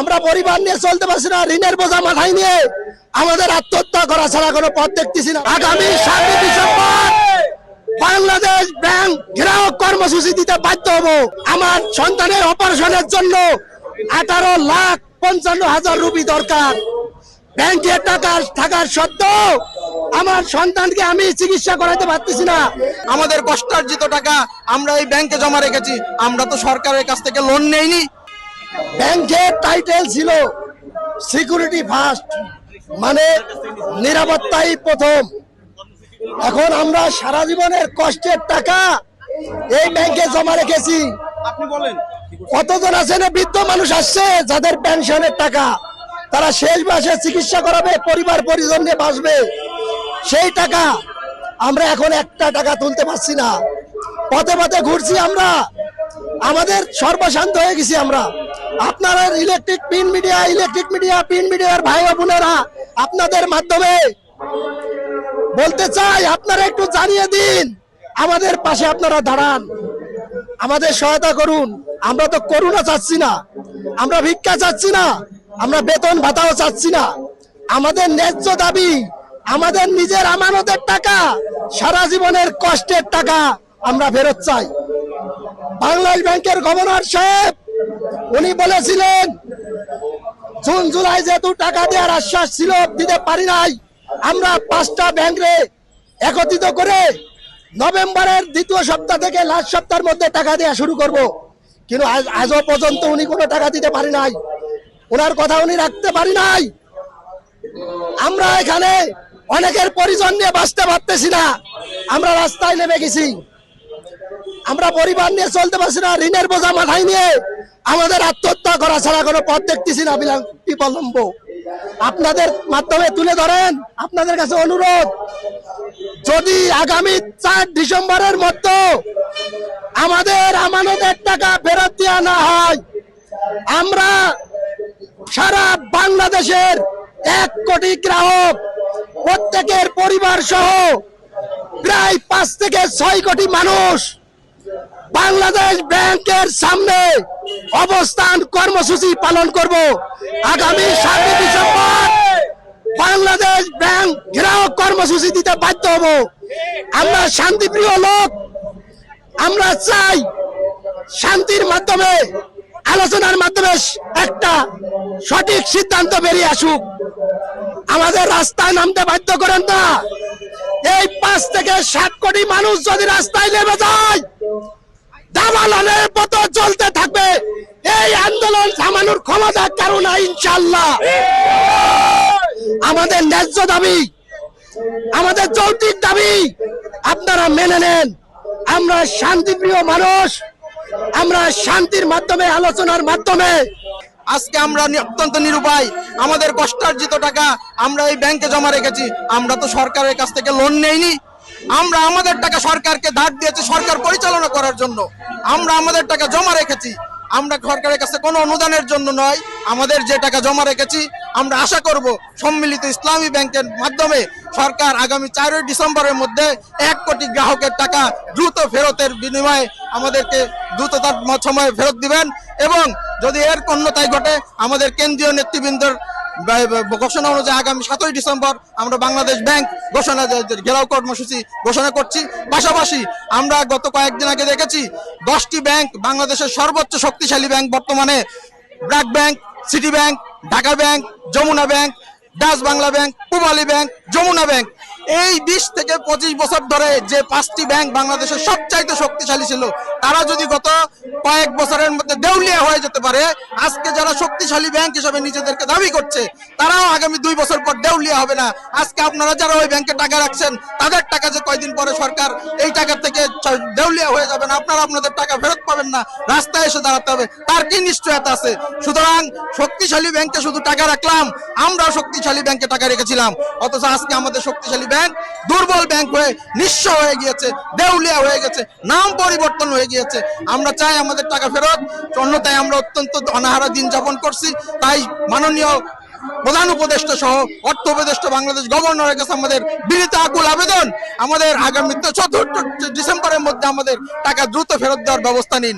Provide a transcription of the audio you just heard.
আমরা পরিবার নিয়ে চলতে পারছি না, ঋণের বোঝা মাথায় নিয়ে আমাদের আত্মহত্যা করা ছাড়া কোনো পথ দেখতেছি না। আগামী সাতই ডিসেম্বর, বাংলাদেশ ব্যাংক গ্রাহক কর্মসূচি দিতে বাধ্য হব। আমার সন্তানের অপারেশনের জন্য আঠারো লাখ পঞ্চান্ন হাজার রুপি দরকার। ব্যাংকে টাকা থাকার সত্ত্বেও আমার সন্তানকে আমি চিকিৎসা করাতে পারতেছি না। আমাদের কষ্টার্জিত টাকা আমরা এই ব্যাংকে জমা রেখেছি, আমরা তো সরকারের কাছ থেকে লোন নেইনি। ব্যাংকের টাইটেল ছিল সিকিউরিটি ফার্স্ট মানে নিরাপত্তাই প্রথম। এখন আমরা সারা জীবনের কষ্টের টাকা এই ব্যাংকে জমা রেখেছি। কতজন আছেন? বৃদ্ধ মানুষ আসছে যাদের পেনশনের টাকা। তারা শেষ মাসে চিকিৎসা করাবে পরিবার পরিজন নিয়ে বাঁচবে। সেই টাকা আমরা এখন একটা টাকা তুলতে পারছি না। পথে পথে ঘুরছি আমরা। আমাদের সর্বশান্ত হয়ে গেছি আমরা। আপনারা electric pin media electric media pin মিডিয়ার ভাই বোনেরা, আপনাদের মাধ্যমে বলতে চাই, আপনারা একটু জানিয়ে দিন, আমাদের পাশে আপনারা দাঁড়ান, আমাদের সহায়তা করুন। আমরা তো করুণা চাচ্ছি না, আমরা ভিক্ষা চাচ্ছি না, আমরা বেতন ভাতাও চাচ্ছি না। আমাদের ন্যায্য দাবি, আমাদের নিজের আমানতের টাকা, সারা জীবনের কষ্টের টাকা আমরা ফেরত চাই। বাংলাদেশ ব্যাংকের গভর্নর সাহেব উনি বলেছিলেন, জুন জুলাই যেহেতু টাকা দেওয়ার আশ্বাস ছিল, দিতে পারি নাই, আমরা পাঁচটা ব্যাংকে একত্রিত করে নভেম্বরের দ্বিতীয় সপ্তাহ থেকে লাস্ট সপ্তাহের মধ্যে টাকা দেওয়া শুরু করব। কিন্তু আজও পর্যন্ত উনি কোনো টাকা দিতে পারি নাই। ওনার কথা উনি রাখতে পারি নাই। আমরা এখানে অনেকের পরিজন নিয়ে বাঁচতে পারতেছি না। আমরা রাস্তায় নেমে গেছি। আমরা পরিবার নিয়ে চলতে পারছি না, ঋণের বোঝা মাথায় নিয়ে আমাদের আত্মহত্যা করা ছাড়া কোনো পথ দেখতেছি না বিলম্ব- আপনাদের মাধ্যমে তুলে ধরেন, আপনাদের কাছে অনুরোধ, যদি আগামী চার ডিসেম্বরের মধ্যে আমাদের আমানতের টাকা ফেরত দেওয়া না হয়, আমরা সারা বাংলাদেশের এক কোটি গ্রাহক, প্রত্যেকের পরিবার সহ প্রায় পাঁচ থেকে ছয় কোটি মানুষ বাংলাদেশ ব্যাংকের সামনে অবস্থান কর্মসূচি পালন করব। আগামী সাতই ডিসেম্বর বাংলাদেশ ব্যাংক গ্রাহক কর্মসূচি দিতে বাধ্য হব। আমরা শান্তিপ্রিয় লোক, আমরা চাই শান্তির মাধ্যমে, আলোচনার মাধ্যমে একটা সঠিক সিদ্ধান্ত বেরিয়ে আসুক। আমাদের রাস্তায় নামতে বাধ্য করেন না। এই পাঁচ থেকে সাত কোটি মানুষ যদি রাস্তায় নেমে যায় দাবালনের মতো চলতে থাকবে। এই আন্দোলন থামানোর ক্ষমতা কারণ ইনশাল্লাহ আমাদের ন্যায্য দাবি, আমাদের যৌক্তিক দাবি, আপনারা মেনে নেন। আমরা শান্তিপ্রিয় মানুষ, আমরা শান্তির মাধ্যমে, আলোচনার মাধ্যমে। আজকে আমরা অত্যন্ত নিরুপায়, আমাদের কষ্টার্জিত টাকা আমরা এই ব্যাংকে জমা রেখেছি। আমরা তো সরকারের কাছ থেকে লোন নেইনি। আমরা আমাদের টাকা সরকারকে ধার দিয়েছি, সরকার পরিচালনা করার জন্য। আমরা আমাদের টাকা জমা রেখেছি। আমরা সরকারের কাছে কোনো অনুদানের জন্য নয়। আমাদের যে টাকা জমা রেখেছি, আমরা আশা করব সম্মিলিত ইসলামী ব্যাংকের মাধ্যমে সরকার আগামী চারই ডিসেম্বরের মধ্যে এক কোটি গ্রাহকের টাকা দ্রুত ফেরতের বিনিময়ে আমাদেরকে দ্রুততার সময়ে ফেরত দিবেন। এবং যদি এর অন্যতাই ঘটে, আমাদের কেন্দ্রীয় নেতৃবৃন্দর ঘোষণা অনুযায়ী আগামী সাতই ডিসেম্বর আমরা বাংলাদেশ ব্যাংক ঘোষণা ঘেরাও কর্মসূচি ঘোষণা করছি। পাশাপাশি আমরা গত কয়েকদিন আগে দেখেছি দশটি ব্যাংক বাংলাদেশের সর্বোচ্চ শক্তিশালী ব্যাংক বর্তমানে BRAC bank, city bank, Dhaka bank, Jamuna bank Dutch Bangla bank, Pubali bank, Jamuna bank. এই বিশ থেকে পঁচিশ বছর ধরে যে পাঁচটি ব্যাংক বাংলাদেশের সবচাইতে শক্তিশালী ছিল, তারা যদি গত কয়েক বছরের মধ্যে দেউলিয়া হয়ে যেতে পারে, আজকে যারা শক্তিশালী ব্যাংক হিসেবে নিজেদেরকে দাবি করছে, তারাও আগামী দুই বছর পর দেউলিয়া হবে না। আজকে আপনারা যারা ওই ব্যাংকে টাকা রাখছেন, তাদের টাকা যে কয়দিন পরে সরকার এই টাকা থেকে দেউলিয়া হয়ে যাবে না, আপনারা আপনাদের টাকা ফেরত পাবেন না, রাস্তায় এসে দাঁড়াতে হবে। তার কি নিশ্চয়তা আছে? সুতরাং শক্তিশালী ব্যাংকে শুধু টাকা রাখলাম আমরা শক্তিশালী ব্যাংকে টাকা রেখেছিলাম, অথচ আজকে আমাদের শক্তিশালী ব্যাংক, দুর্বল ব্যাংক হয়ে, নিঃস্ব হয়ে গিয়েছে, দেউলিয়া হয়ে গেছে, নাম পরিবর্তন হয়ে গিয়েছে। আমরা চাই আমাদের টাকা ফেরত অন্যতায় আমরা অত্যন্ত অনাহারা দিন যাপন করছি। তাই মাননীয় প্রধান উপদেষ্টা সহ অর্থ উপদেষ্টা বাংলাদেশ গভর্নরের কাছে আমাদের বিনীত আকুল আবেদন। আমাদের আগামী চতুর্থ ডিসেম্বরের মধ্যে আমাদের টাকা দ্রুত ফেরত দেওয়ার ব্যবস্থা নিন।